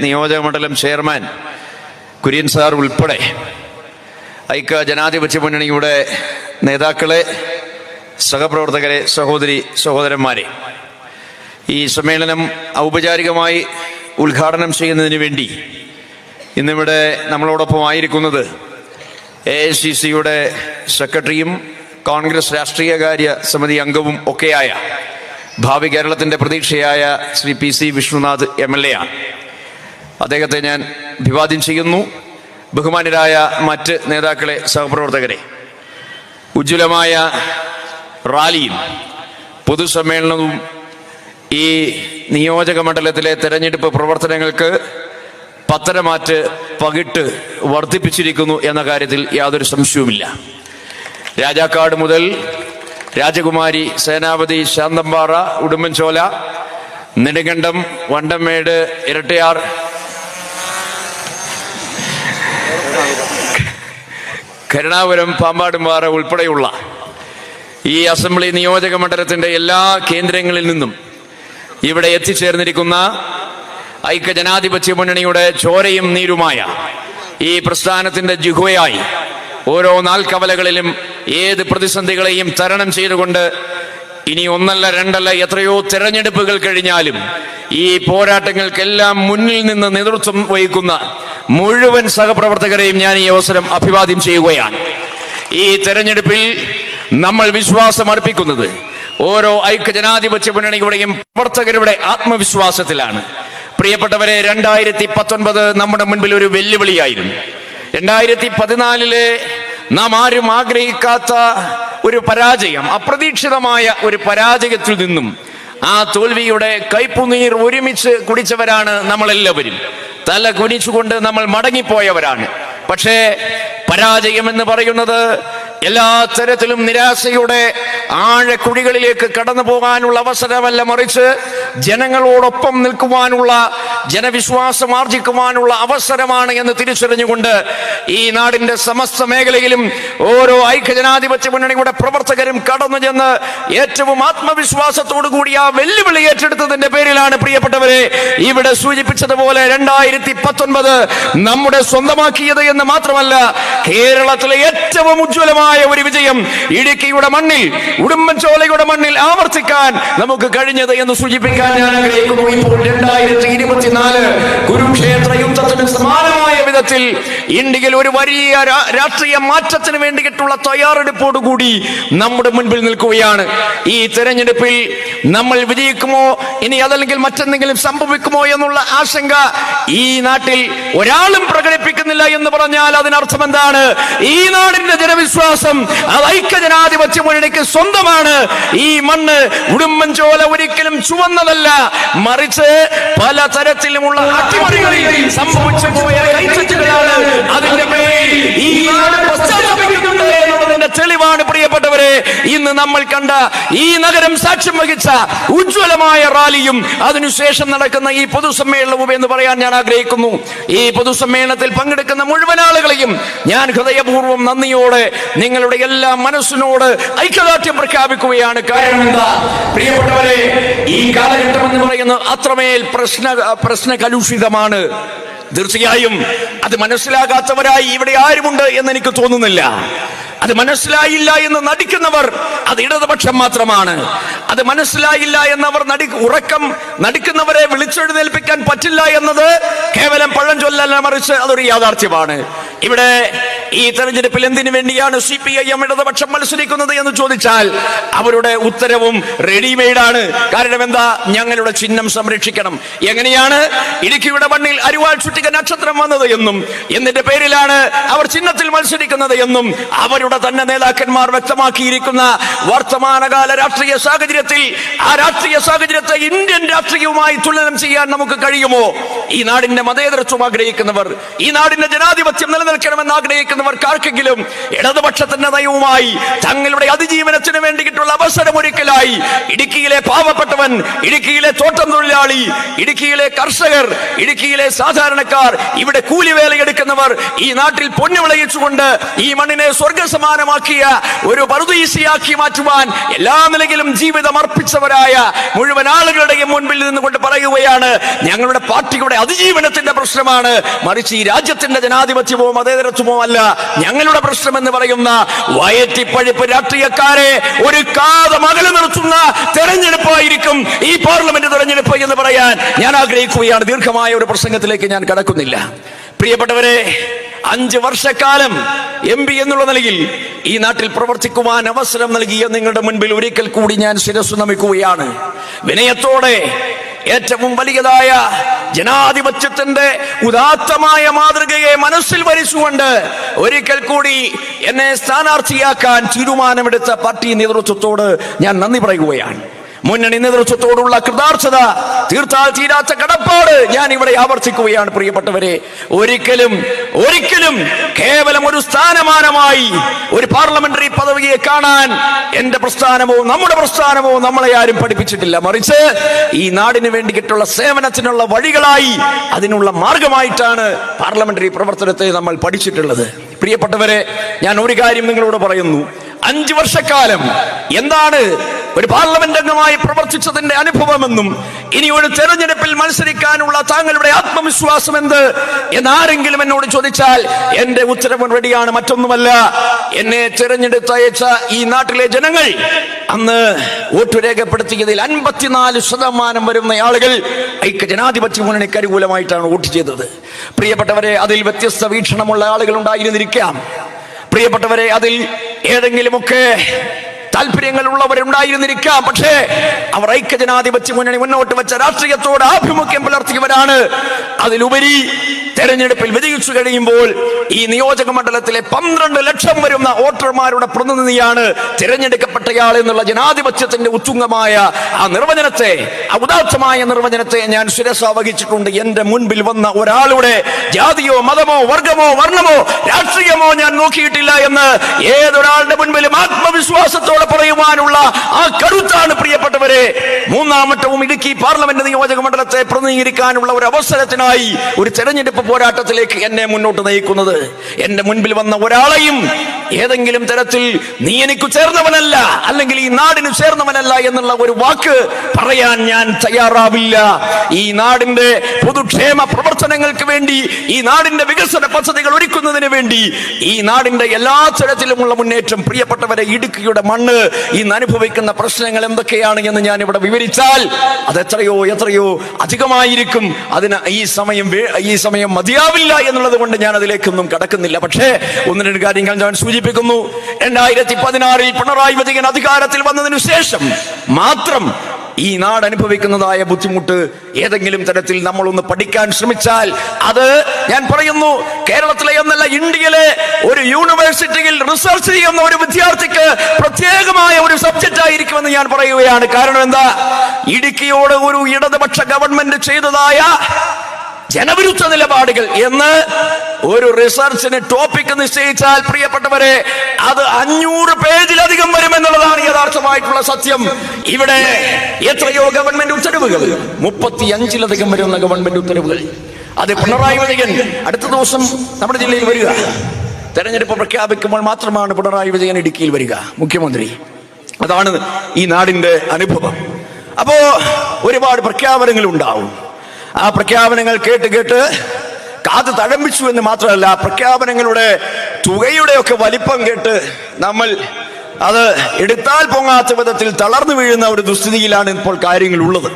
നിയോജക മണ്ഡലം chairman Kurian sir ഉൾപ്പെടെ ഐക്യ ജനാധിപത്യ മുന്നണിയുടെ നേതാക്കളെ സഹപ്രവർത്തകരെ സഹോദരി സഹോദരന്മാരെ ഈ സമ്മേളനം ഔപചാരികമായി ഉദ്ഘാടനം ചെയ്യുന്നതിന് വേണ്ടി ഇന്നിവിടെ നമ്മളോടൊപ്പം ആയിരിക്കുന്നത് എ ഐ സി സിയുടെ സെക്രട്ടറിയും കോൺഗ്രസ് രാഷ്ട്രീയകാര്യ സമിതി അംഗവും ഒക്കെയായ ഭാവി കേരളത്തിന്റെ പ്രതീക്ഷയായ Shri P C Vishnunath M L A ആണ്. അദ്ദേഹത്തെ ഞാൻ അഭിവാദ്യം ചെയ്യുന്നു. ബഹുമാനരായ മറ്റ് നേതാക്കളെ സഹപ്രവർത്തകരെ ഉജ്ജ്വലമായ റാലിയും പൊതുസമ്മേളനവും ഈ നിയോജക മണ്ഡലത്തിലെ തെരഞ്ഞെടുപ്പ് പ്രവർത്തനങ്ങൾക്ക് പത്തരമാറ്റ് പകിട്ട് വർദ്ധിപ്പിച്ചിരിക്കുന്നു എന്ന കാര്യത്തിൽ യാതൊരു സംശയവുമില്ല. രാജാക്കാട് മുതൽ രാജകുമാരി സേനാപതി ശാന്തമ്പാറ ഉടുമ്പൻചോല നെടുങ്കണ്ടം വണ്ടമേട് ഇരട്ടയാർ കരുണാപുരം പാമ്പാടുംപാറ ഉൾപ്പെടെയുള്ള ഈ അസംബ്ലി നിയോജക മണ്ഡലത്തിന്റെ എല്ലാ കേന്ദ്രങ്ങളിൽ നിന്നും ഇവിടെ എത്തിച്ചേർന്നിരിക്കുന്ന ഐക്യ ജനാധിപത്യ മുന്നണിയുടെ ചോരയും നീരുമായ ഈ പ്രസ്ഥാനത്തിന്റെ ജിഹുവയായി ഓരോ നാൽക്കവലകളിലും ഏത് പ്രതിസന്ധികളെയും തരണം ചെയ്തുകൊണ്ട് ഇനി ഒന്നല്ല രണ്ടല്ല എത്രയോ തെരഞ്ഞെടുപ്പുകൾ കഴിഞ്ഞാലും ഈ പോരാട്ടങ്ങൾക്കെല്ലാം മുന്നിൽ നിന്ന് നേതൃത്വം വഹിക്കുന്ന മുഴുവൻ സഹപ്രവർത്തകരെയും ഞാൻ ഈ അവസരം അഭിവാദ്യം ചെയ്യുകയാണ്. ഈ തെരഞ്ഞെടുപ്പിൽ നമ്മൾ വിശ്വാസം അർപ്പിക്കുന്നത് ഓരോ ഐക്യ ജനാധിപത്യ മുന്നണിയുടെയും പ്രവർത്തകരുടെ ആത്മവിശ്വാസത്തിലാണ്. പ്രിയപ്പെട്ടവരെ രണ്ടായിരത്തി പത്തൊൻപത് നമ്മുടെ മുൻപിൽ ഒരു വെല്ലുവിളിയായിരുന്നു. രണ്ടായിരത്തി പതിനാലിലെ നാം ആരും ആഗ്രഹിക്കാത്ത ഒരു പരാജയം അപ്രതീക്ഷിതമായ ഒരു പരാജയത്തിൽ നിന്നും ആ തോൽവിയുടെ കൈപ്പുനീർ ഒരുമിച്ച് കുടിച്ചവരാണ് നമ്മളെല്ലാവരും. തല കുനിച്ചുകൊണ്ട് നമ്മൾ മടങ്ങിപ്പോയവരാണ്. പക്ഷേ പരാജയം എന്ന് പറയുന്നത് എല്ലാ തരത്തിലും നിരാശയുടെ ആഴക്കുഴികളിലേക്ക് കടന്നു പോകാനുള്ള അവസരമല്ല മറിച്ച് ജനങ്ങളോടൊപ്പം നിൽക്കുവാനുള്ള ജനവിശ്വാസം ആർജിക്കുവാനുള്ള അവസരമാണ് എന്ന് തിരിച്ചറിഞ്ഞുകൊണ്ട് ഈ നാടിന്റെ സമസ്ത മേഖലയിലും ഓരോ ഐക്യജനാധിപത്യ മുന്നണിയുടെ പ്രവർത്തകരും കടന്നു ചെന്ന് ഏറ്റവും ആത്മവിശ്വാസത്തോടു കൂടി ആ വെല്ലുവിളി ഏറ്റെടുത്തതിന്റെ പേരിലാണ് പ്രിയപ്പെട്ടവരെ ഇവിടെ സൂചിപ്പിച്ചതുപോലെ രണ്ടായിരത്തി പത്തൊൻപത് നമ്മുടെ സ്വന്തമാക്കിയത് എന്ന് മാത്രമല്ല കേരളത്തിലെ ഏറ്റവും ഉജ്ജ്വലമായ ഒരു വിജയം ഇടുക്കിയുടെ മണ്ണിൽ ഉടുമ്പൻചോലയുടെ മണ്ണിൽ ആവർത്തിക്കാൻ നമുക്ക് കഴിഞ്ഞത് എന്ന് സൂചിപ്പിക്കാൻ ഞാൻ ആഗ്രഹിക്കുന്നു ഇപ്പോൾ രണ്ടായിരത്തി ഇരുപത്തിനാല് കുരുക്ഷേത്ര യുദ്ധത്തിന് സമാനമായ വിധത്തിൽ ഇന്ത്യയിൽ ഒരു വലിയ രാഷ്ട്രീയ മാറ്റത്തിന് വേണ്ടിയിട്ടുള്ള തയ്യാറെടുപ്പോടുകൂടി നമ്മുടെ മുൻപിൽ നിൽക്കുകയാണ്. ഈ തെരഞ്ഞെടുപ്പിൽ നമ്മൾ വിജയിക്കുമോ? ഇനി അതല്ലെങ്കിൽ മറ്റെന്തെങ്കിലും സംഭവിക്കുമോ എന്നുള്ള ആശങ്ക ഈ നാട്ടിൽ ഒരാളും പ്രകടിപ്പിക്കുന്നില്ല എന്ന് പറഞ്ഞാൽ അതിനർത്ഥം എന്താണ്? ഈ നാടിന്റെ ജനവിശ്വാസം അത് ഐക്യ ജനാധിപത്യ മുന്നണിക്ക് സ്വന്തമാണ്. ഈ മണ്ണ് ഉടുമ്പൻ ഉടുമ്പൻചോല ഒരിക്കലും ചുവന്നതല്ല മറിച്ച് പല തരത്തിലുമുള്ള അട്ടിമറികളിൽ സംഭവിച്ചു പോയ അതിന്റെ പേരിൽ ഈ എന്നുള്ളതിന്റെ തെളിവാണ് പ്രിയപ്പെട്ടവരെ. ഇന്ന് നമ്മൾ കണ്ട ഈ നഗരം സാക്ഷ്യം വഹിച്ച ഉജ്ജ്വലമായ റാലിയും അതിനുശേഷം നടക്കുന്ന ഈ പൊതുസമ്മേളനവും എന്ന് പറയാൻ ഞാൻ ആഗ്രഹിക്കുന്നു. ഈ പൊതുസമ്മേളനത്തിൽ പങ്കെടുക്കുന്ന മുഴുവൻ ആളുകളെയും ഞാൻ ഹൃദയപൂർവം നന്ദിയോടെ നിങ്ങളുടെ എല്ലാ മനസ്സിനോട് ഐക്യദാർഢ്യം പ്രഖ്യാപിക്കുകയാണ്. കാരണം എന്താ? പ്രിയപ്പെട്ടവരെ ഈ കാലഘട്ടം എന്ന് പറയുന്നത് അത്രമേൽ പ്രശ്ന പ്രശ്ന കലുഷിതമാണ് തീർച്ചയായും അത് മനസ്സിലാകാത്തവരായി ഇവിടെ ആരുമുണ്ട് എന്ന് എനിക്ക് തോന്നുന്നില്ല. അത് മനസ്സിലായില്ല എന്ന് നടിക്കുന്നവർ അത് ഇടതുപക്ഷം മാത്രമാണ്. അത് മനസ്സിലായില്ല എന്നവർ നടി ഉറക്കം നടിക്കുന്നവരെ വിളിച്ചെഴുന്നേൽപ്പിക്കാൻ പറ്റില്ല എന്നത് കേവലം പഴം ചൊല്ലല്ല മറിച്ച് അതൊരു യാഥാർത്ഥ്യമാണ്. ഇവിടെ ഈ തെരഞ്ഞെടുപ്പിൽ എന്തിനു വേണ്ടിയാണ് സി പി ഐ എം ഇടതുപക്ഷം മത്സരിക്കുന്നത് എന്ന് ചോദിച്ചാൽ അവരുടെ ഉത്തരവും റെഡിമെയ്ഡ് ആണ് കാരണം എന്താ? ഞങ്ങളുടെ ചിഹ്നം സംരക്ഷിക്കണം. എങ്ങനെയാണ്? ഇടുക്കിയുടെ മണ്ണിൽ അരിവാൾ ചുറ്റിക നക്ഷത്രം വന്നത് എന്നും എന്നിന്റെ പേരിലാണ് അവർ ചിഹ്നത്തിൽ മത്സരിക്കുന്നത് എന്നും അവരുടെ തന്നെ നേതാക്കന്മാർ വ്യക്തമാക്കിയിരിക്കുന്ന വർത്തമാനകാല രാഷ്ട്രീയ സാഹചര്യത്തിൽ ആ രാഷ്ട്രീയ സാഹചര്യത്തെ ഇന്ത്യൻ രാഷ്ട്രീയവുമായി തുലനം ചെയ്യാൻ നമുക്ക് കഴിയുമോ? ഈ നാടിന്റെ മതേതരത്വം ആഗ്രഹിക്കുന്നവർ ഈ നാടിന്റെ ജനാധിപത്യം നിലനിൽക്കണമെന്ന് ആഗ്രഹിക്കുന്നവർ ഇരിക്കുന്നവർക്കാർക്കെങ്കിലും ഇടതുപക്ഷത്തിന്റെ നയവുമായി തങ്ങളുടെ അതിജീവനത്തിന് വേണ്ടിയിട്ടുള്ള അവസരമൊരുക്കലായി ഇടുക്കിയിലെ പാവപ്പെട്ടവൻ ഇടുക്കിയിലെ തോട്ടം തൊഴിലാളി ഇടുക്കിയിലെ കർഷകർ ഇടുക്കിയിലെ സാധാരണക്കാർ ഇവിടെ കൂലിവേലയെടുക്കുന്നവർ ഈ നാട്ടിൽ പൊന്നു വിളയിച്ചുകൊണ്ട് ഈ മണ്ണിനെ സ്വർഗസമാനമാക്കിയ ഒരു പറുദീസിയാക്കി മാറ്റുവാൻ എല്ലാ നിലയിലും ജീവിതം അർപ്പിച്ചവരായ മുഴുവൻ ആളുകളുടെയും മുൻപിൽ നിന്നുകൊണ്ട് പറയുകയാണ് ഞങ്ങളുടെ പാർട്ടിയുടെ അതിജീവനത്തിന്റെ പ്രശ്നമാണ്. മറിച്ച് ഈ രാജ്യത്തിന്റെ ജനാധിപത്യമോ മതേതരത്വമോ അല്ല. ഞങ്ങളുടെ പ്രശ്നം എന്ന് പറയുന്ന വയറ്റിപ്പഴിപ്പ് രാഷ്ട്രീയക്കാരെ ഒരു കാത അകലെ നിർത്തുന്ന തെരഞ്ഞെടുപ്പായിരിക്കും ഈ പാർലമെന്റ് തെരഞ്ഞെടുപ്പ് എന്ന് പറയാൻ ഞാൻ ആഗ്രഹിക്കുകയാണ്. ദീർഘമായ ഒരു പ്രസംഗത്തിലേക്ക് ഞാൻ കടക്കുന്നില്ല. പ്രിയപ്പെട്ടവരെ അഞ്ച് വർഷക്കാലം എം പി എന്നുള്ള നിലയിൽ ഈ നാട്ടിൽ പ്രവർത്തിക്കുവാൻ അവസരം നൽകിയ നിങ്ങളുടെ മുൻപിൽ ഒരിക്കൽ കൂടി ഞാൻ ശിരസ് നമിക്കുകയാണ്. വിനയത്തോടെ ഏറ്റവും വലിയതായ ജനാധിപത്യത്തിന്റെ ഉദാത്തമായ മാതൃകയെ മനസ്സിൽ വരിച്ചുകൊണ്ട് ഒരിക്കൽ കൂടി എന്നെ സ്ഥാനാർത്ഥിയാക്കാൻ തീരുമാനമെടുത്ത പാർട്ടി നേതൃത്വത്തോട് ഞാൻ നന്ദി പറയുകയാണ്. മുന്നണി നേതൃത്വത്തോടുള്ള കൃതാർത്ഥത തീർത്താൽ തീരാത്ത കടപ്പാട് ഞാൻ ഇവിടെ ആവർത്തിക്കുകയാണ് പ്രിയപ്പെട്ടവരെ. ഒരിക്കലും ഒരിക്കലും കേവലം ഒരു സ്ഥാനമാനമായി ഒരു പാർലമെന്ററി പദവിയെ കാണാൻ എന്റെ പ്രസ്ഥാനമോ നമ്മുടെ പ്രസ്ഥാനമോ നമ്മളെ ആരും പഠിപ്പിച്ചിട്ടില്ല. മറിച്ച് ഈ നാടിന് വേണ്ടിയിട്ടുള്ള സേവനത്തിനുള്ള വഴികളായി അതിനുള്ള മാർഗമായിട്ടാണ് പാർലമെന്ററി പ്രവർത്തനത്തെ നമ്മൾ പഠിച്ചിട്ടുള്ളത്. പ്രിയപ്പെട്ടവരെ ഞാൻ ഒരു കാര്യം നിങ്ങളോട് പറയുന്നു. അഞ്ചു വർഷക്കാലം എന്താണ് ഒരു പാർലമെന്റ് അംഗമായി പ്രവർത്തിച്ചതിന്റെ അനുഭവമെന്നും ഇനി ഒരു തെരഞ്ഞെടുപ്പിൽ മത്സരിക്കാനുള്ള താങ്കളുടെ ആത്മവിശ്വാസം എന്ത് എന്നാരെങ്കിലും എന്നോട് ചോദിച്ചാൽ എന്റെ ഉത്തരവ് റെഡിയാണ് മറ്റൊന്നുമല്ല. എന്നെ തിരഞ്ഞെടുത്തയച്ച ഈ നാട്ടിലെ ജനങ്ങൾ അന്ന് വോട്ട് രേഖപ്പെടുത്തിയതിൽ അൻപത്തിനാല് ശതമാനം വരുന്ന ആളുകൾ ഐക്യ ജനാധിപത്യ മുന്നണിക്ക് അനുകൂലമായിട്ടാണ് വോട്ട് ചെയ്തത്. പ്രിയപ്പെട്ടവരെ അതിൽ വ്യത്യസ്ത വീക്ഷണമുള്ള ആളുകൾ ഉണ്ടായിരുന്നിരിക്കാം. പ്രിയപ്പെട്ടവരെ അതിൽ ഏതെങ്കിലുമൊക്കെ താല്പര്യങ്ങൾ ഉള്ളവരുണ്ടായിരുന്നിരിക്കാം പക്ഷേ അവർ ഐക്യജനാധിപത്യ മുന്നണി മുന്നോട്ട് വെച്ച രാഷ്ട്രീയത്തോട് ആഭിമുഖ്യം പുലർത്തിയവരാണ്. അതിലുപരി തെരഞ്ഞെടുപ്പിൽ വിജയിച്ചു കഴിയുമ്പോൾ ഈ നിയോജക മണ്ഡലത്തിലെ പന്ത്രണ്ട് ലക്ഷം വരുന്ന വോട്ടർമാരുടെ പ്രതിനിധിയാണ് തിരഞ്ഞെടുക്കപ്പെട്ടയാൾ എന്നുള്ള ജനാധിപത്യത്തിന്റെ ഉത്തുംഗമായ ആ നിർവചനത്തെ ആ ഉദാത്തമായ നിർവചനത്തെ ഞാൻ ശിരസ വഹിച്ചിട്ടുണ്ട്. എന്റെ മുൻപിൽ വന്ന ഒരാളുടെ ജാതിയോ മതമോ വർഗമോ വർണമോ രാഷ്ട്രീയമോ ഞാൻ നോക്കിയിട്ടില്ല എന്ന് ഏതൊരാളുടെ മുൻപിലും ആത്മവിശ്വാസത്തോടെ പറയുവാനുള്ള ആ കരുത്താണ് പ്രിയപ്പെട്ടവരെ. മൂന്നാമറ്റവും ഇടുക്കി പാർലമെന്റ് നിയോജക മണ്ഡലത്തെ പ്രതിനിധീകരിക്കാനുള്ള ഒരു അവസരത്തിനായി ഒരു തെരഞ്ഞെടുപ്പ് പോരാട്ടത്തിലേക്ക് എന്നെ മുന്നോട്ട് നയിക്കുന്നത്. എന്റെ മുൻപിൽ വന്ന ഒരാളെയും ഏതെങ്കിലും തരത്തിൽ നീ എനിക്ക് ചേർന്നവനല്ല അല്ലെങ്കിൽ ഈ നാടിന് ചേർന്നവനല്ല എന്നുള്ള ഒരു വാക്ക് പറയാൻ ഞാൻ തയ്യാറാവില്ല. ഈ നാടിന്റെ പൊതുക്ഷേമ പ്രവർത്തനങ്ങൾക്ക് വേണ്ടി ഈ നാടിന്റെ വികസന പദ്ധതികൾ ഒരുക്കുന്നതിന് വേണ്ടി ഈ നാടിന്റെ എല്ലാ തരത്തിലുമുള്ള മുന്നേറ്റം പ്രിയപ്പെട്ടവരെ ഇടുക്കിയുടെ മണ്ണ് ഇന്ന് അനുഭവിക്കുന്ന പ്രശ്നങ്ങൾ എന്തൊക്കെയാണ് എന്ന് ഞാൻ ഇവിടെ വിവരിച്ചാൽ അത് എത്രയോ എത്രയോ അധികമായിരിക്കും. അതിന് ഈ സമയം ഈ സമയം മതിയാവില്ല എന്നുള്ളത് കൊണ്ട് ഞാൻ അതിലേക്കൊന്നും കടക്കുന്നില്ല. പക്ഷേ ഒന്ന് രണ്ട് കാര്യങ്ങൾ ഞാൻ സൂചിപ്പിക്കുന്നു. രണ്ടായിരത്തി പതിനാറിൽ പിണറായി വിജയൻ അധികാരത്തിൽ വന്നതിനു ശേഷം മാത്രം ഈ നാട് അനുഭവിക്കുന്നതായ ബുദ്ധിമുട്ട് ഏതെങ്കിലും തരത്തിൽ നമ്മൾ ഒന്ന് പഠിക്കാൻ ശ്രമിച്ചാൽ അത് ഞാൻ പറയുന്നു കേരളത്തിലെ എന്നല്ല ഇന്ത്യയിലെ ഒരു യൂണിവേഴ്സിറ്റിയിൽ റിസർച്ച് ചെയ്യുന്ന ഒരു വിദ്യാർത്ഥിക്ക് പ്രത്യേകമായ ഒരു സബ്ജക്റ്റ് ആയിരിക്കുമെന്ന് ഞാൻ പറയുകയാണ്. കാരണം എന്താ? ഇടുക്കിയോട് ഒരു ഇടതുപക്ഷ ഗവൺമെന്റ് ചെയ്തതായ ജനവിരുദ്ധ നിലപാടുകൾ എന്ന് ഒരു റിസർച്ചിന് ടോപ്പിക് നിശ്ചയിച്ചാൽ പ്രിയപ്പെട്ടവരെ അത് അഞ്ഞൂറ് പേജിലധികം വരുമെന്നുള്ളതാണ് യഥാർത്ഥമായിട്ടുള്ള സത്യം. ഇവിടെ എത്രയോ ഗവൺമെന്റ് ഉത്തരവുകൾ മുപ്പത്തി അഞ്ചിലധികം വരുന്ന ഗവൺമെന്റ് ഉത്തരവുകൾ. അത് പിണറായി വിജയൻ അടുത്ത ദിവസം നമ്മുടെ ജില്ലയിൽ വരിക. തെരഞ്ഞെടുപ്പ് പ്രഖ്യാപിക്കുമ്പോൾ മാത്രമാണ് പിണറായി വിജയൻ ഇടുക്കിയിൽ വരിക മുഖ്യമന്ത്രി. അതാണ് ഈ നാടിന്റെ അനുഭവം. അപ്പോ ഒരുപാട് പ്രഖ്യാപനങ്ങൾ ഉണ്ടാവും. ആ പ്രഖ്യാപനങ്ങൾ കേട്ട് കേട്ട് കാത് തഴമ്പിച്ചു എന്ന് മാത്രമല്ല പ്രഖ്യാപനങ്ങളുടെ തുകയുടെ ഒക്കെ വലിപ്പം കേട്ട് നമ്മൾ അത് എടുത്താൽ പൊങ്ങാത്ത വിധത്തിൽ തളർന്നു വീഴുന്ന ഒരു ദുസ്ഥിതിയിലാണ് ഇപ്പോൾ കാര്യങ്ങൾ ഉള്ളത്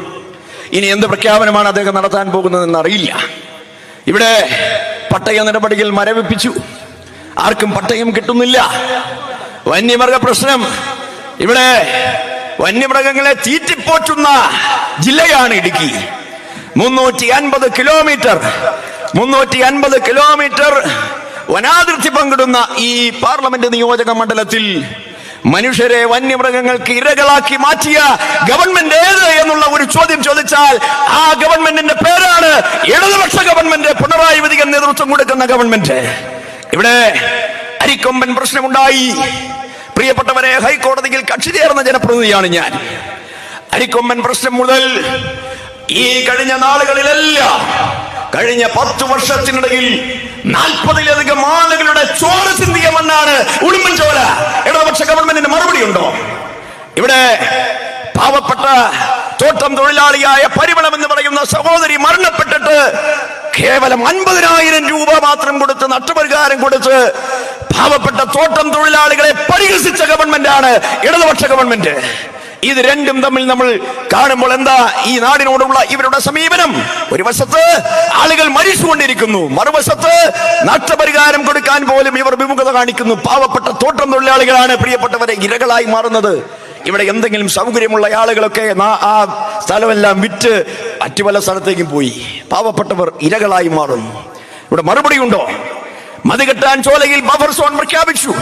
ഇനി എന്ത് പ്രഖ്യാപനമാണ് അദ്ദേഹം നടത്താൻ പോകുന്നതെന്ന് അറിയില്ല. ഇവിടെ പട്ടയ നടപടികൾ മരവിപ്പിച്ചു. ആർക്കും പട്ടയം കിട്ടുന്നില്ല. വന്യമൃഗ പ്രശ്നം. ഇവിടെ വന്യമൃഗങ്ങളെ തീറ്റിപ്പോറ്റുന്ന ജില്ലയാണ് ഇടുക്കി. മുന്നൂറ്റി അൻപത് കിലോമീറ്റർ. മുന്നൂറ്റി അൻപത് കിലോമീറ്റർ വനാതിർത്തി പങ്കിടുന്ന ഈ പാർലമെന്റ് നിയോജക മണ്ഡലത്തിൽ മനുഷ്യരെ വന്യമൃഗങ്ങൾക്ക് ഇരകളാക്കി മാറ്റിയ ഗവൺമെന്റ് ഏത് എന്നുള്ള ഒരു ചോദ്യം ചോദിച്ചാൽ ആ ഗവൺമെന്റിന്റെ പേരാണ് ഇടതുപക്ഷ ഗവൺമെന്റ് പിണറായി വിധികൻ നേതൃത്വം കൊടുക്കുന്ന ഗവൺമെന്റ്. ഇവിടെ അരിക്കൊമ്പൻ പ്രശ്നമുണ്ടായി. പ്രിയപ്പെട്ടവരെ ഹൈക്കോടതിയിൽ കക്ഷി ചേർന്ന ജനപ്രതിനിധിയാണ് ഞാൻ. അരിക്കൊമ്പൻ പ്രശ്നം മുതൽ ഈ കഴിഞ്ഞ നാളുകളിലെല്ലാം കഴിഞ്ഞ പത്തു വർഷത്തിനിടയിൽ നാൽപ്പതിലധികം ആളുകളുടെ ചോര ചിന്തിയ മണ്ണാണ് ഉടുമ്പൻചോല. ഇടതുപക്ഷ ഗവൺമെന്റിന് മറുപടി ഉണ്ടോ ഇവിടെ പാവപ്പെട്ട തോട്ടം തൊഴിലാളിയായ പരിമളം എന്ന് പറയുന്ന സഹോദരി മരണപ്പെട്ടിട്ട് കേവലം അൻപതിനായിരം രൂപ മാത്രം കൊടുത്ത് നഷ്ടപരിഹാരം കൊടുത്ത് പാവപ്പെട്ട തോട്ടം തൊഴിലാളികളെ പരിഹസിച്ച ഗവൺമെന്റാണ് ഇടതുപക്ഷ ഗവൺമെന്റ് ഇത് രണ്ടും തമ്മിൽ നമ്മൾ കാണുമ്പോൾ എന്താ ഈ നാടിനോടുള്ള ഇവരുടെ സമീപനം? ഒരു വശത്ത് ആളുകൾ മരിച്ചുകൊണ്ടിരിക്കുന്നു മറുവശത്ത് നഷ്ടപരിഹാരം കൊടുക്കാൻ പോലും ഇവർ വിമുഖത കാണിക്കുന്നു. പാവപ്പെട്ട തോട്ടം തൊഴിലാളികളാണ് പ്രിയപ്പെട്ടവരെ ഇരകളായി മാറുന്നത്. ഇവിടെ എന്തെങ്കിലും സൗകര്യമുള്ള ആളുകളൊക്കെ ആ സ്ഥലമെല്ലാം വിറ്റ് മറ്റു പല സ്ഥലത്തേക്കും പോയി. പാവപ്പെട്ടവർ ഇരകളായി മാറുന്നു. ഇവിടെ മറുപടി ഉണ്ടോ? മതികെട്ടാൻ ചോലയിൽ ബഫർ സോൺ പ്രഖ്യാപിച്ചു.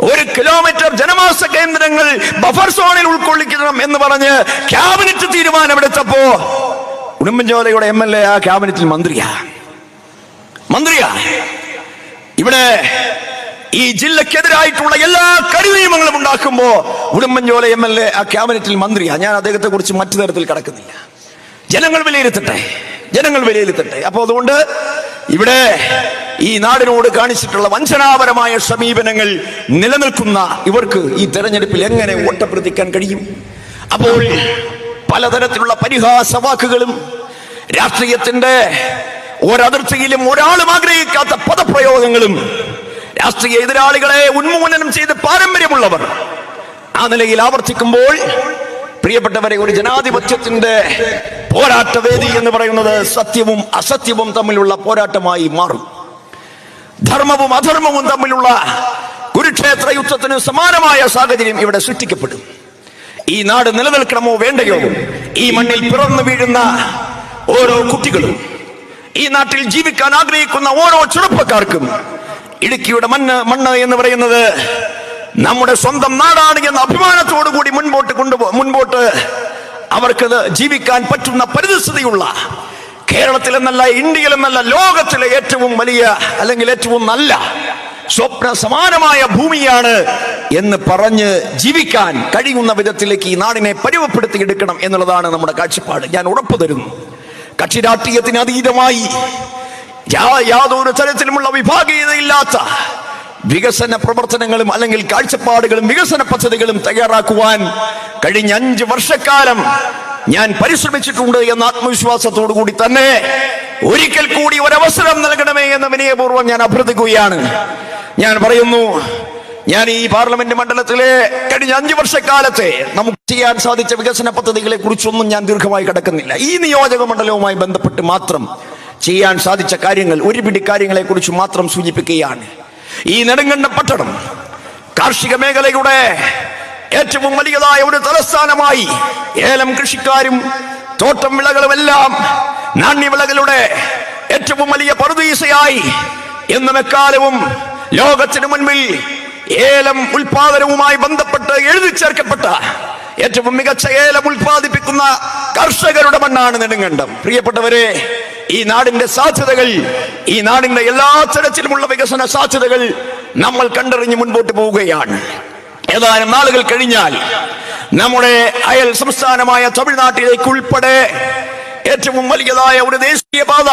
ഒരു കിലോമീറ്റർ ജനവാസ കേന്ദ്രങ്ങൾ ബഫർ സോണിൽ ഉൾക്കൊള്ളിക്കണം എന്ന് പറഞ്ഞ് ക്യാബിനറ്റ് തീരുമാനമെടുത്തപ്പോ ഉടുമ്പൻചോലയുടെ എം എൽ എ ആ ക്യാബിനറ്റിൽ മന്ത്രിയാ. മന്ത്രിയാ. ഇവിടെ ഈ ജില്ലക്കെതിരായിട്ടുള്ള എല്ലാ കരിനിയമങ്ങളും ഉണ്ടാക്കുമ്പോ ഉടുമ്പൻചോല എം എൽ എ ആ ക്യാബിനറ്റിൽ മന്ത്രിയാ. ഞാൻ അദ്ദേഹത്തെ കുറിച്ച് മറ്റു തരത്തിൽ കടക്കുന്നില്ല. ജനങ്ങൾ വിലയിരുത്തട്ടെ. ജനങ്ങൾ വിലയിരുത്തട്ടെ. അപ്പോൾ അതുകൊണ്ട് ഇവിടെ ഈ നാടിനോട് കാണിച്ചിട്ടുള്ള വഞ്ചനാപരമായ സമീപനങ്ങൾ നിലനിൽക്കുന്ന ഇവർക്ക് ഈ തെരഞ്ഞെടുപ്പിൽ എങ്ങനെ വോട്ടപ്രതിക്കാൻ കഴിയും? അപ്പോൾ പലതരത്തിലുള്ള പരിഹാസ വാക്കുകളും രാഷ്ട്രീയത്തിന്റെ ഒരതിർത്തിയിലും ഒരാളും ആഗ്രഹിക്കാത്ത പദപ്രയോഗങ്ങളും രാഷ്ട്രീയ എതിരാളികളെ ഉന്മൂലനം ചെയ്ത് പാരമ്പര്യമുള്ളവർ ആ നിലയിൽ ആവർത്തിക്കുമ്പോൾ പ്രിയപ്പെട്ടവരെ ഒരു ജനാധിപത്യത്തിന്റെ പോരാട്ടവേദി എന്ന് പറയുന്നത് സത്യവും അസത്യവും തമ്മിലുള്ള പോരാട്ടമായി മാറും. ധർമ്മവും അധർമ്മവും തമ്മിലുള്ള കുരുക്ഷേത്ര യുദ്ധത്തിന് സമാനമായ സാഹചര്യം ഇവിടെ സൃഷ്ടിക്കപ്പെടും. ഈ നാട് നിലനിൽക്കണമോ വേണ്ടയോ? ഈ മണ്ണിൽ പിറന്നു വീഴുന്ന ഓരോ കുട്ടികളും ഈ നാട്ടിൽ ജീവിക്കാൻ ആഗ്രഹിക്കുന്ന ഓരോ ചെറുപ്പക്കാർക്കും ഇടുക്കിയുടെ മണ്ണ് മണ്ണ് എന്ന് പറയുന്നത് നമ്മുടെ സ്വന്തം നാടാണ് എന്ന അഭിമാനത്തോടു കൂടി മുൻപോട്ട് കൊണ്ടുപോ മുൻപോട്ട് അവർക്കത് ജീവിക്കാൻ പറ്റുന്ന പരിതസ്ഥിതിയുള്ള കേരളത്തിലെന്നല്ല ഇന്ത്യയിലെന്നല്ല ലോകത്തിലെ ഏറ്റവും വലിയ അല്ലെങ്കിൽ ഏറ്റവും നല്ല സ്വപ്ന സമാനമായ ഭൂമിയാണ് എന്ന് പറഞ്ഞ് ജീവിക്കാൻ കഴിയുന്ന വിധത്തിലേക്ക് ഈ നാടിനെ പരിവപ്പെടുത്തിയെടുക്കണം എന്നുള്ളതാണ് നമ്മുടെ കാഴ്ചപ്പാട്. ഞാൻ ഉറപ്പു തരുന്നു. കക്ഷി രാഷ്ട്രീയത്തിന് അതീതമായി യാതൊരു തരത്തിലുമുള്ള വിഭാഗീയതയില്ലാത്ത വികസന പ്രവർത്തനങ്ങളും അല്ലെങ്കിൽ കാഴ്ചപ്പാടുകളും വികസന പദ്ധതികളും തയ്യാറാക്കുവാൻ കഴിഞ്ഞ അഞ്ച് വർഷക്കാലം ഞാൻ പരിശ്രമിച്ചിട്ടുണ്ട് എന്ന ആത്മവിശ്വാസത്തോടു കൂടി തന്നെ ഒരിക്കൽ കൂടി ഒരവസരം നൽകണമേ എന്ന് വിനയപൂർവം ഞാൻ അഭ്യർത്ഥിക്കുകയാണ്. ഞാൻ പറയുന്നു ഞാൻ ഈ പാർലമെന്റ് മണ്ഡലത്തിലെ കഴിഞ്ഞ അഞ്ചു വർഷക്കാലത്തെ നമുക്ക് ചെയ്യാൻ സാധിച്ച വികസന പദ്ധതികളെ കുറിച്ചൊന്നും ഞാൻ ദീർഘമായി കിടക്കുന്നില്ല. ഈ നിയോജക മണ്ഡലവുമായി ബന്ധപ്പെട്ട് മാത്രം ചെയ്യാൻ സാധിച്ച കാര്യങ്ങൾ ഒരു പിടി കാര്യങ്ങളെ കുറിച്ച് മാത്രം സൂചിപ്പിക്കുകയാണ്. ഈ നെടുങ്കണ്ടം പട്ടണം കാർഷിക മേഖലയുടെ ഏറ്റവും വലിയതായ ഒരു തലസ്ഥാനമായി ഏലം കൃഷിക്കാരും തോട്ടം വിളകളും വിളകളുമെല്ലാം നാണ്യവിളകളുടെ ഏറ്റവും വലിയ പറുദീസയായി എന്നും എക്കാലവും ലോകത്തിനു മുൻപിൽ ഏലം ഉൽപാദനവുമായി ബന്ധപ്പെട്ട് എഴുതി ചേർക്കപ്പെട്ട ഏറ്റവും മികച്ച ഏലം ഉൽപ്പാദിപ്പിക്കുന്ന കർഷകരുടെ മണ്ണാണ് നെടുങ്കണ്ടം. പ്രിയപ്പെട്ടവരെ ഈ നാടിന്റെ സാധ്യതകൾ ഈ നാടിന്റെ എല്ലാ തരത്തിലുമുള്ള വികസന സാധ്യതകൾ നമ്മൾ കണ്ടറിഞ്ഞ് മുൻപോട്ട് പോവുകയാണ്. ഏതാനും നാളുകൾ കഴിഞ്ഞാൽ നമ്മുടെ അയൽ സംസ്ഥാനമായ തമിഴ്നാട്ടിലേക്ക് ഉൾപ്പെടെ ഏറ്റവും വലിയതായ ഒരു ദേശീയ പാത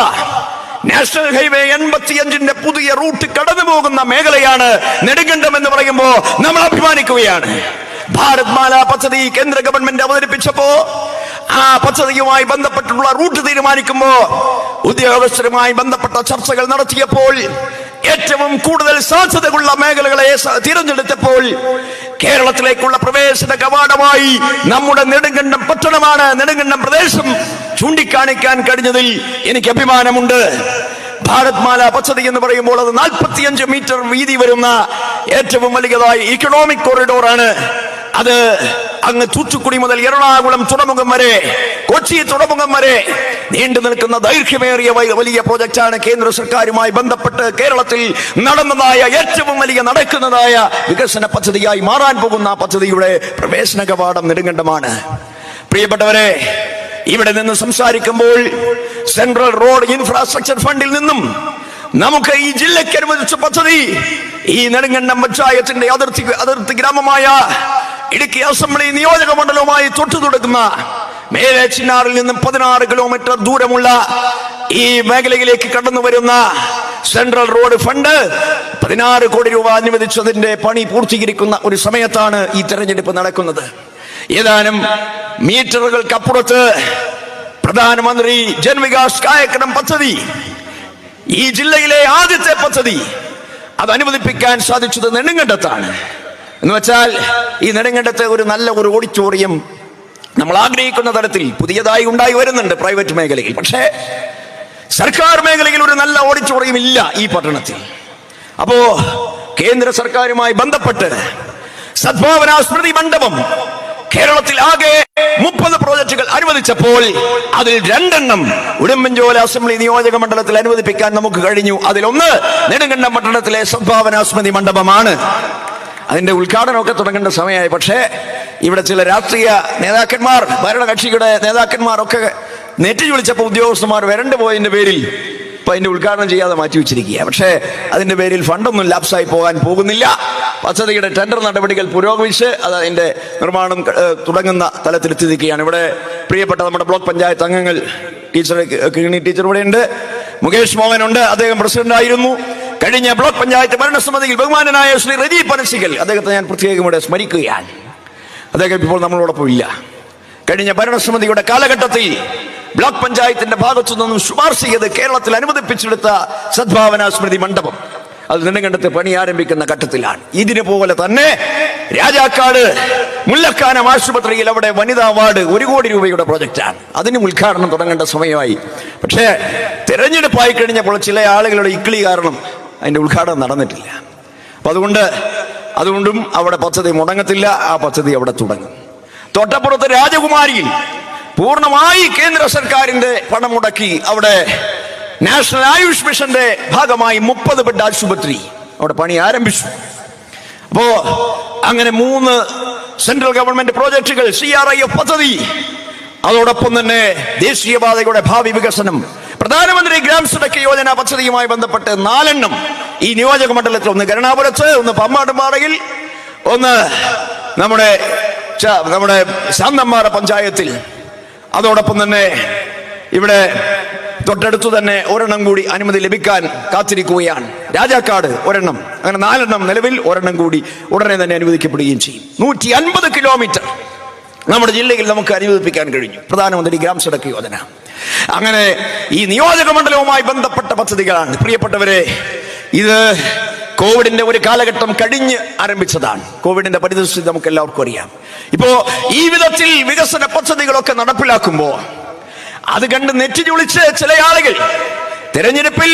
നാഷണൽ ഹൈവേ എൺപത്തിയഞ്ചിന്റെ പുതിയ റൂട്ട് കടന്നു പോകുന്ന മേഖലയാണ് നെടുങ്കണ്ടം എന്ന് പറയുമ്പോൾ നമ്മൾ അഭിമാനിക്കുകയാണ്. ഭാരത് മാല പദ്ധതി കേന്ദ്ര ഗവൺമെന്റ് അവതരിപ്പിച്ചപ്പോ ആ പദ്ധതിയുമായി ബന്ധപ്പെട്ടുള്ള റൂട്ട് തീരുമാനിക്കുമ്പോ ഉദ്യോഗസ്ഥരുമായി ബന്ധപ്പെട്ട ചർച്ചകൾ നടത്തിയപ്പോൾ ഏറ്റവും കൂടുതൽ സാധ്യതകളുള്ള മേഖലകളെ തിരഞ്ഞെടുത്തപ്പോൾ കേരളത്തിലേക്കുള്ള പ്രവേശന കവാടമായി നമ്മുടെ നെടുങ്കണ്ടം പട്ടണമാണ്. നെടുങ്കണ്ടം പ്രദേശം ചൂണ്ടിക്കാണിക്കാൻ കഴിഞ്ഞതിൽ എനിക്ക് അഭിമാനമുണ്ട്. ഭാരത് മാല പദ്ധതി എന്ന് പറയുമ്പോൾ അത് നാൽപ്പത്തിയഞ്ച് മീറ്റർ വീതി വരുന്ന ഏറ്റവും വലിയതായ ഇക്കണോമിക് കോറിഡോർ ആണ്. അത് അങ്ങ് തൂത്തുക്കുടി മുതൽ എറണാകുളം തുറമുഖം വരെ കൊച്ചി തുറമുഖം വരെ നീണ്ടു നിൽക്കുന്ന ദൈർഘ്യമേറിയ വലിയ പ്രോജക്റ്റാണ് കേന്ദ്ര സർക്കാരുമായി ബന്ധപ്പെട്ട് കേരളത്തിൽ നടന്നതായ ഏറ്റവും വലിയ നടക്കുന്നതായ വികസന പദ്ധതിയായി മാറാൻ പോകുന്ന പദ്ധതിയുടെ പ്രവേശന കവാടം നെടുങ്കണ്ടമാണ്. പ്രിയപ്പെട്ടവരെ ഇവിടെ നിന്ന് സംസാരിക്കുമ്പോൾ സെൻട്രൽ റോഡ് ഇൻഫ്രാസ്ട്രക്ചർ ഫണ്ടിൽ നിന്നും നമുക്ക് ഈ ജില്ലയ്ക്ക് അനുവദിച്ച പദ്ധതി ഈ നെടുങ്കണ്ടം പഞ്ചായത്തിന്റെ അതിർത്തി അതിർത്തി ഗ്രാമമായ ഇടുക്കി അസംബ്ലി നിയോജക മണ്ഡലവുമായി തൊട്ടു തുടങ്ങുന്ന മേലെ ചിന്നാറിൽ നിന്നും പതിനാറ് കിലോമീറ്റർ ദൂരമുള്ള ഈ മേഖലയിലേക്ക് കടന്നു വരുന്ന സെൻട്രൽ റോഡ് ഫണ്ട് പതിനാറ് കോടി രൂപ അനുവദിച്ചതിന്റെ പണി പൂർത്തീകരിക്കുന്ന ഒരു സമയത്താണ് ഈ തെരഞ്ഞെടുപ്പ് നടക്കുന്നത്. ഏതാനും മീറ്ററുകൾക്കപ്പുറത്ത് പ്രധാനമന്ത്രി ജൻവികാസ് കായക്രം പദ്ധതി ഈ ജില്ലയിലെ ആദ്യത്തെ പദ്ധതി അത് അനുവദിപ്പിക്കാൻ സാധിച്ചത് നെടുങ്കണ്ടത്താണ്. എന്ന് വെച്ചാൽ ഈ നെടുങ്കണ്ടത്തെ ഒരു നല്ല ഒരു ഓഡിറ്റോറിയം നമ്മൾ ആഗ്രഹിക്കുന്ന തരത്തിൽ പുതിയതായി ഉണ്ടായി വരുന്നുണ്ട് പ്രൈവറ്റ് മേഖലയിൽ. പക്ഷേ സർക്കാർ മേഖലയിൽ ഒരു നല്ല ഓഡിറ്റോറിയം ഇല്ല ഈ പട്ടണത്തിൽ. അപ്പോ കേന്ദ്ര സർക്കാരുമായി ബന്ധപ്പെട്ട് സദ്ഭാവന സ്മൃതി മണ്ഡപം കേരളത്തിൽ ആകെ മുപ്പത് പ്രോജക്റ്റുകൾ അനുവദിച്ചപ്പോൾ അതിൽ രണ്ടെണ്ണം ഉടുമ്പൻചോല അസംബ്ലി നിയോജക മണ്ഡലത്തിൽ അനുവദിപ്പിക്കാൻ നമുക്ക് കഴിഞ്ഞു. അതിലൊന്ന് നെടുങ്കണ്ടം പട്ടണത്തിലെ സംഭാവന സ്മൃതി മണ്ഡപമാണ്. അതിന്റെ ഉദ്ഘാടനമൊക്കെ തുടങ്ങേണ്ട സമയമായി. പക്ഷേ ഇവിടെ ചില രാഷ്ട്രീയ നേതാക്കന്മാർ ഭരണകക്ഷിയുടെ നേതാക്കന്മാരൊക്കെ നെറ്റി വിളിച്ചപ്പോൾ ഉദ്യോഗസ്ഥന്മാർ വരണ്ടു പോയതിന്റെ പേരിൽ ഇപ്പൊ അതിന്റെ ഉദ്ഘാടനം ചെയ്യാതെ മാറ്റി വെച്ചിരിക്കുക പക്ഷേ അതിന്റെ പേരിൽ ഫണ്ടൊന്നും ലാപ്സായി പോകാൻ പോകുന്നില്ല. പദ്ധതിയുടെ ടെൻഡർ നടപടികൾ പുരോഗമിച്ച് അത് അതിന്റെ നിർമ്മാണം തുടങ്ങുന്ന തലത്തിലെത്തി നിൽക്കുകയാണ് ഇവിടെ പ്രിയപ്പെട്ട നമ്മുടെ ബ്ലോക്ക് പഞ്ചായത്ത് അംഗങ്ങൾ ടീച്ചർ കിണി ടീച്ചർ ഇവിടെയുണ്ട് മുകേഷ് മോഹൻ ഉണ്ട് അദ്ദേഹം പ്രസിഡന്റ് ആയിരുന്നു. കഴിഞ്ഞ ബ്ലോക്ക് പഞ്ചായത്ത് ഭരണസമിതിയിൽ ബഹുമാനനായ ശ്രീ റജി പനസികൽ അദ്ദേഹത്തെ ഞാൻ പ്രത്യേകം ഇവിടെ സ്മരിക്കുകയാണ്. അദ്ദേഹം ഇപ്പോൾ നമ്മളോടൊപ്പം ഇല്ല കഴിഞ്ഞ ഭരണസമിതിയുടെ കാലഘട്ടത്തിൽ ബ്ലോക്ക് പഞ്ചായത്തിന്റെ ഭാഗത്തു നിന്നും ശുപാർശ ചെയ്ത് കേരളത്തിൽ അനുവദിപ്പിച്ചെടുത്ത സദ്ഭാവന സ്മൃതി മണ്ഡപം. അത് നെടുങ്കണ്ടത്ത് പണി ആരംഭിക്കുന്ന ഘട്ടത്തിലാണ്. ഇതിനെ പോലെ തന്നെ രാജാക്കാട് മുല്ലക്കാനം ആശുപത്രിയിൽ അവിടെ വനിതാ വാർഡ് ഒരു കോടി രൂപയുടെ പ്രൊജക്റ്റാണ്. അതിന് ഉദ്ഘാടനം തുടങ്ങേണ്ട സമയമായി. പക്ഷേ തിരഞ്ഞെടുപ്പായി കഴിഞ്ഞപ്പോൾ ചില ആളുകളുടെ ഇക്കിളി കാരണം അതിന്റെ ഉദ്ഘാടനം നടന്നിട്ടില്ല. അപ്പം അതുകൊണ്ട് അതുകൊണ്ടും അവിടെ പദ്ധതി മുടങ്ങത്തില്ല ആ പദ്ധതി അവിടെ തുടങ്ങും. തൊട്ടപ്പുറത്ത് രാജകുമാരിയിൽ പൂർണമായി കേന്ദ്ര സർക്കാരിന്റെ പണം മുടക്കി അവിടെ നാഷണൽ ആയുഷ് മിഷന്റെ ഭാഗമായി മുപ്പത് ബെഡ് ആശുപത്രി അവിടെ പണി ആരംഭിച്ചു. അപ്പോ അങ്ങനെ മൂന്ന് സെൻട്രൽ ഗവൺമെന്റ് പ്രോജക്റ്റുകൾ സി ആർ ഐ എഫ് പദ്ധതി അതോടൊപ്പം തന്നെ ദേശീയപാതയുടെ ഭാവി വികസനം പ്രധാനമന്ത്രി ഗ്രാം സഡക് യോജന പദ്ധതിയുമായി ബന്ധപ്പെട്ട് നാലെണ്ണം ഈ നിയോജക മണ്ഡലത്തിൽ ഒന്ന് കരുണാപുരത്ത് ഒന്ന് പമ്പാടുംപാറയിൽ ഒന്ന് നമ്മുടെ നമ്മുടെ ശാന്തമ്പാറ പഞ്ചായത്തിൽ. അതോടൊപ്പം തന്നെ ഇവിടെ തൊട്ടടുത്തു തന്നെ ഒരെണ്ണം കൂടി അനുമതി ലഭിക്കാൻ കാത്തിരിക്കുകയാണ്. രാജാക്കാട് ഒരെണ്ണം അങ്ങനെ നാലെണ്ണം നിലവിൽ ഒരെണ്ണം കൂടി ഉടനെ തന്നെ അനുവദിക്കപ്പെടുകയും ചെയ്യും. നൂറ്റി അൻപത് കിലോമീറ്റർ നമ്മുടെ ജില്ലയിൽ നമുക്ക് അനുവദിപ്പിക്കാൻ കഴിഞ്ഞു. പ്രധാനമന്ത്രി ഗ്രാം സഡക്ക് യോജന. അങ്ങനെ ഈ നിയോജക മണ്ഡലവുമായി ബന്ധപ്പെട്ട പദ്ധതികളാണ്. പ്രിയപ്പെട്ടവരെ ഇത് കോവിഡിന്റെ ഒരു കാലഘട്ടം കഴിഞ്ഞ് ആരംഭിച്ചതാണ്. കോവിഡിന്റെ പരിതസ്ഥിതി നമുക്ക് എല്ലാവർക്കും അറിയാം. ഇപ്പോ ഈ വിധത്തിൽ വികസന പദ്ധതികളൊക്കെ നടപ്പിലാക്കുമ്പോ അത് കണ്ട് നെറ്റി ചുളിച്ച് ചില ആളുകൾ തെരഞ്ഞെടുപ്പിൽ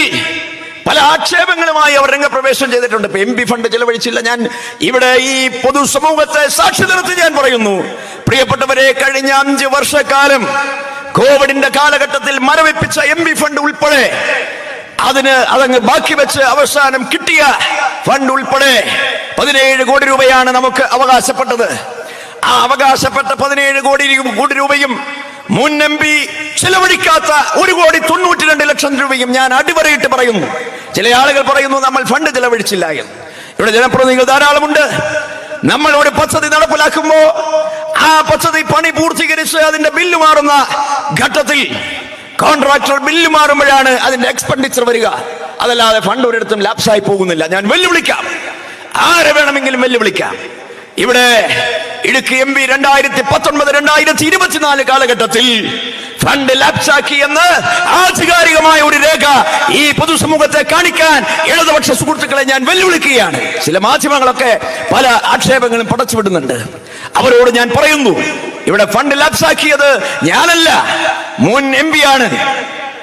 പല ആക്ഷേപങ്ങളുമായി അവർ രംഗപ്രവേശം ചെയ്തിട്ടുണ്ട്. ഇപ്പൊ എം പി ഫണ്ട് ചെലവഴിച്ചില്ല. ഞാൻ ഇവിടെ ഈ പൊതുസമൂഹത്തെ സാക്ഷി നിർത്തി ഞാൻ പറയുന്നു. പ്രിയപ്പെട്ടവരെ കഴിഞ്ഞ അഞ്ച് വർഷക്കാലം കോവിഡിന്റെ കാലഘട്ടത്തിൽ മരവിപ്പിച്ച എം പി ഫണ്ട് ഉൾപ്പെടെ അതിന് അതങ്ങ് ബാക്കി വെച്ച് അവസാനം കിട്ടിയ ഫണ്ട് ഉൾപ്പെടെ പതിനേഴ് കോടി രൂപയാണ് നമുക്ക് അവകാശപ്പെട്ടത്. ആ അവകാശപ്പെട്ട പതിനേഴ് കോടി കോടി രൂപയും മുൻ എം പി ചെലവഴിക്കാത്ത ഒരു കോടി തൊണ്ണൂറ്റി രണ്ട് ലക്ഷം രൂപയും ഞാൻ അടിവരയിട്ട് പറയുന്നു. ചില ആളുകൾ പറയുന്നു നമ്മൾ ഫണ്ട് ചിലവഴിച്ചില്ല എന്ന്. ഇവിടെ ജനപ്രതിനിധികൾ ധാരാളമുണ്ട്. നമ്മൾ ഒരു പദ്ധതി നടപ്പിലാക്കുമ്പോ ആ പദ്ധതി പണി പൂർത്തീകരിച്ച് അതിന്റെ ബില്ല് മാറുന്ന ഘട്ടത്തിൽ കോൺട്രാക്ടർ ബില്ല് മാറുമ്പോഴാണ് അതിന്റെ എക്സ്പെൻഡിച്ചർ വരിക. അതല്ലാതെ ഫണ്ട് ഒരിടത്തും ലാപ്സായി പോകുന്നില്ല. ഞാൻ വെല്ലുവിളിക്കാം. ആരെ വേണമെങ്കിലും വെല്ലുവിളിക്കാം. ഇവിടെ ഇടുക്കി എം പി രണ്ടായിരത്തി പത്തൊൻപത് രണ്ടായിരത്തി ഇരുപത്തിനാല് കാലഘട്ടത്തിൽ ഫണ്ട് ലാപ്സാക്കി എന്ന് ആധികാരികമായ ഒരു രേഖ ഈ പൊതുസമൂഹത്തെ കാണിക്കാൻ ഇടതുപക്ഷ സുഹൃത്തുക്കളെ ഞാൻ വെല്ലുവിളിക്കുകയാണ്. ചില മാധ്യമങ്ങളൊക്കെ പല ആക്ഷേപങ്ങളും പടച്ചുവിടുന്നുണ്ട്. അവരോട് ഞാൻ പറയുന്നു ഇവിടെ ഫണ്ട് ലാപ്സാക്കിയത് ഞാനല്ല. മുൻ എം പി ആണ്.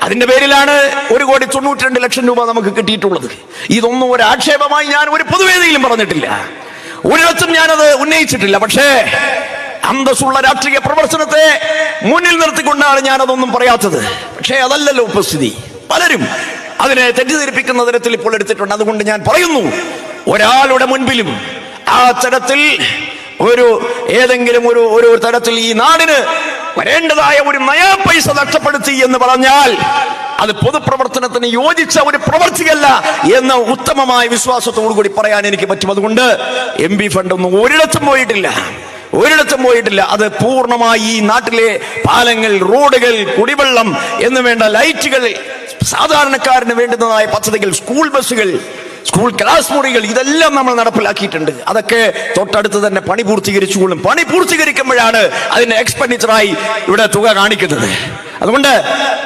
അതിന്റെ പേരിലാണ് ഒരു കോടി തൊണ്ണൂറ്റി രണ്ട് ലക്ഷം രൂപ നമുക്ക് കിട്ടിയിട്ടുള്ളത്. ഇതൊന്നും ഒരു ആക്ഷേപമായി ഞാൻ ഒരു പൊതുവേദിയിലും പറഞ്ഞിട്ടില്ല. ഒരിടത്തും ഞാനത് ഉന്നയിച്ചിട്ടില്ല. പക്ഷേ അന്തസ്സുള്ള രാഷ്ട്രീയ പ്രവർത്തനത്തെ മുന്നിൽ നിർത്തിക്കൊണ്ടാണ് ഞാൻ അതൊന്നും പറയാത്തത്. പക്ഷേ അതല്ലല്ലോ ഉപസ്ഥിതി. പലരും അതിനെ തെറ്റിദ്ധരിപ്പിക്കുന്ന തരത്തിൽ ഇപ്പോൾ എടുത്തിട്ടുണ്ട്. അതുകൊണ്ട് ഞാൻ പറയുന്നു ഒരാളുടെ മുൻപിലും ആ തരത്തിൽ ഒരു ഏതെങ്കിലും ഒരു ഒരു തരത്തിൽ ഈ നാടിന് വരേണ്ടതായ ഒരു നയാ പൈസ നഷ്ടപ്പെടുത്തി എന്ന് പറഞ്ഞാൽ അത് പൊതുപ്രവർത്തനത്തിന് യോജിച്ച ഒരു പ്രവർത്തിയല്ല എന്ന ഉത്തമമായ വിശ്വാസത്തോടു കൂടി പറയാൻ എനിക്ക് പറ്റും. അതുകൊണ്ട് എം പി ഫണ്ട് ഒന്നും ഒരിടത്തും പോയിട്ടില്ല. ഒരിടത്തും പോയിട്ടില്ല. അത് പൂർണമായി ഈ നാട്ടിലെ പാലങ്ങൾ റോഡുകൾ കുടിവെള്ളം എന്നുവേണ്ട ലൈറ്റുകൾ സാധാരണക്കാരന് വേണ്ടുന്നതായ പദ്ധതികൾ സ്കൂൾ ബസ്സുകൾ സ്കൂൾ ക്ലാസ് മുറികൾ ഇതെല്ലാം നമ്മൾ നടപ്പിലാക്കിയിട്ടുണ്ട്. അതൊക്കെ തൊട്ടടുത്ത് തന്നെ പണി പൂർത്തീകരിച്ചുകൊള്ളും. പണി പൂർത്തീകരിക്കുമ്പോഴാണ് അതിന്റെ എക്സ്പെൻഡിച്ചറായി ഇവിടെ തുക കാണിക്കുന്നത്. അതുകൊണ്ട്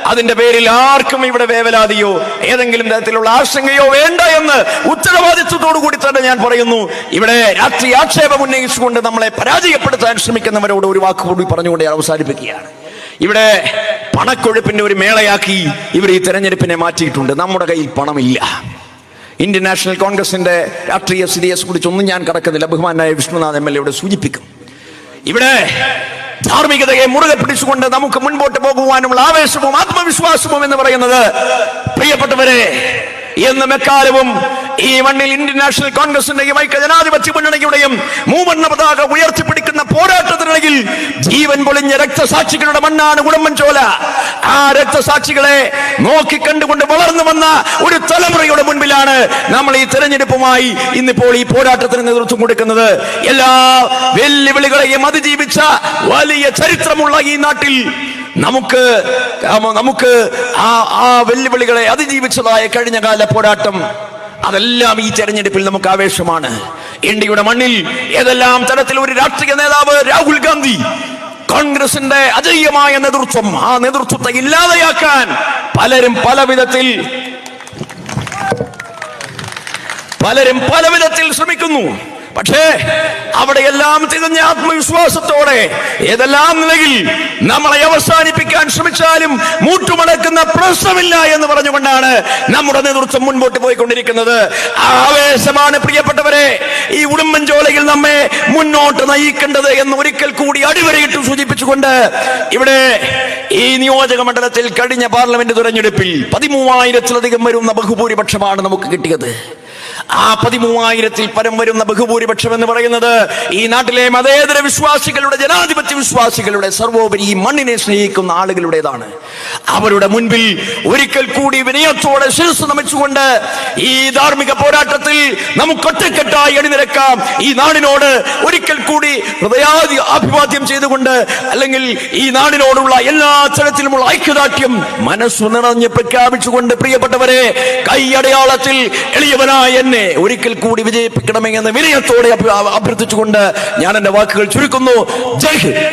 അതിന്റെ പേരിൽ ആർക്കും ഇവിടെ വേവലാതിയോ ഏതെങ്കിലും തരത്തിലുള്ള ആശങ്കയോ വേണ്ട എന്ന് ഉത്തരവാദിത്വത്തോടു കൂടി തന്നെ ഞാൻ പറയുന്നു. ഇവിടെ രാഷ്ട്രീയ ആക്ഷേപം ഉന്നയിച്ചുകൊണ്ട് നമ്മളെ പരാജയപ്പെടുത്താൻ ശ്രമിക്കുന്നവരോട് ഒരു വാക്ക് കൂടി പറഞ്ഞുകൊണ്ട് ഞാൻ അവസാനിപ്പിക്കുകയാണ്. ഇവിടെ പണക്കൊഴുപ്പിന്റെ ഒരു മേളയാക്കി ഇവർ ഈ തെരഞ്ഞെടുപ്പിനെ മാറ്റിയിട്ടുണ്ട്. നമ്മുടെ കയ്യിൽ പണമില്ല. ഇന്ത്യൻ നാഷണൽ കോൺഗ്രസിന്റെ രാഷ്ട്രീയ സ്ഥിതിയെ കുറിച്ചൊന്നും ഞാൻ കടക്കുന്നില്ല. ബഹുമാനായ വിഷ്ണുനാഥ് എം എൽ എയുടെ സൂചിപ്പിക്കും. ഇവിടെ ധാർമ്മികതയെ മുറുകെ പിടിച്ചുകൊണ്ട് നമുക്ക് മുൻപോട്ട് പോകുവാനുള്ള ആവേശവും ആത്മവിശ്വാസവും എന്ന് പറയുന്നത് പ്രിയപ്പെട്ടവരെ എന്നും എക്കാലവും ഈ മണ്ണിൽ ഇന്ത്യൻ നാഷണൽ കോൺഗ്രസിന്റെയും ഐക്യ ജനാധിപത്യ മുന്നണിയുടെയും മൂവണ്ണ പതാക ഉയർത്തിപ്പിടിക്കുന്ന പോരാട്ടത്തിനിടയിൽ ജീവൻ പൊളിഞ്ഞ രക്തസാക്ഷികളുടെ മണ്ണാണ് ഉടമ്പൻചോല. ആ രക്തസാക്ഷികളെ നോക്കിക്കണ്ടുകൊണ്ട് വളർന്നു വന്ന ഒരു തലമുറയുടെ മുൻപിലാണ് നമ്മൾ ഈ തെരഞ്ഞെടുപ്പുമായി ഇന്നിപ്പോൾ ഈ പോരാട്ടത്തിന് നേതൃത്വം കൊടുക്കുന്നത്. എല്ലാ വെല്ലുവിളികളെയും അതിജീവിച്ച വലിയ ചരിത്രമുള്ള ഈ നാട്ടിൽ നമുക്ക് നമുക്ക് ആ ആ വെല്ലുവിളികളെ അതിജീവിച്ചതായ കഴിഞ്ഞ കാല പോരാട്ടം. അതെല്ലാം ഈ തെരഞ്ഞെടുപ്പിൽ നമുക്ക് ആവേശമാണ്. ഇന്ത്യയുടെ മണ്ണിൽ ഏതെല്ലാം തരത്തിൽ ഒരു രാഷ്ട്രീയ നേതാവ് രാഹുൽ ഗാന്ധി കോൺഗ്രസിന്റെ അജയ്യമായ നേതൃത്വം ആ നേതൃത്വത്തെ ഇല്ലാതെയാക്കാൻ പലരും പല വിധത്തിൽ പലരും പല വിധത്തിൽ ശ്രമിക്കുന്നു. പക്ഷേ അവിടെയെല്ലാം തികഞ്ഞ ആത്മവിശ്വാസത്തോടെ ഏതെല്ലാം നിലയിൽ നമ്മളെ അവസാനിപ്പിക്കാൻ ശ്രമിച്ചാലും മൂട്ടുമടക്കുന്ന പ്രശ്നമില്ല എന്ന് പറഞ്ഞുകൊണ്ടാണ് നമ്മുടെ നേതൃത്വം മുൻപോട്ട് പോയിക്കൊണ്ടിരിക്കുന്നത്. ആവേശമാണ് പ്രിയപ്പെട്ടവരെ ഈ ഉടുമ്പൻചോലയിൽ നമ്മെ മുന്നോട്ട് നയിക്കേണ്ടത് എന്ന് ഒരിക്കൽ കൂടി അടിവരയിട്ട് സൂചിപ്പിച്ചുകൊണ്ട് ഇവിടെ ഈ നിയോജക മണ്ഡലത്തിൽ കഴിഞ്ഞ പാർലമെന്റ് തെരഞ്ഞെടുപ്പിൽ പതിമൂവായിരത്തിലധികം വരുന്ന ബഹുഭൂരിപക്ഷമാണ് നമുക്ക് കിട്ടിയത്. ആ പതിമൂവായിരത്തിൽ പരം വരുന്ന ബഹുഭൂരിപക്ഷം എന്ന് പറയുന്നത് ഈ നാട്ടിലെ മതേതര വിശ്വാസികളുടെ ജനാധിപത്യ വിശ്വാസികളുടെ സർവോപരി ഈ മണ്ണിനെ സ്നേഹിക്കുന്ന ആളുകളുടേതാണ്. അവരുടെ മുൻപിൽ ഒരിക്കൽ കൂടി വിനയത്തോടെ ശിരസ് നമിച്ചുകൊണ്ട് ഈ ധാർമ്മിക പോരാട്ടത്തിൽ നമുക്ക് ഒറ്റക്കെട്ടായി അണിനിരക്കാം. ഈ നാടിനോട് ഒരിക്കൽ കൂടി ഹൃദയാദി അഭിവാദ്യം ചെയ്തുകൊണ്ട് അല്ലെങ്കിൽ ഈ നാടിനോടുള്ള എല്ലാ തരത്തിലുമുള്ള ഐക്യദാർഢ്യം മനസ്സു നിറഞ്ഞ് പ്രഖ്യാപിച്ചുകൊണ്ട് പ്രിയപ്പെട്ടവരെ കൈയടയാളത്തിൽ എളിയവനായ എന്നെ ഒരിക്കൽ കൂടി വിജയിപ്പിക്കണമെന്ന് വിനയത്തോടെ അഭ്യ- അഭ്യർത്ഥിച്ചുകൊണ്ട് ഞാൻ എന്റെ വാക്കുകൾ ചുരുക്കുന്നു. ജയ്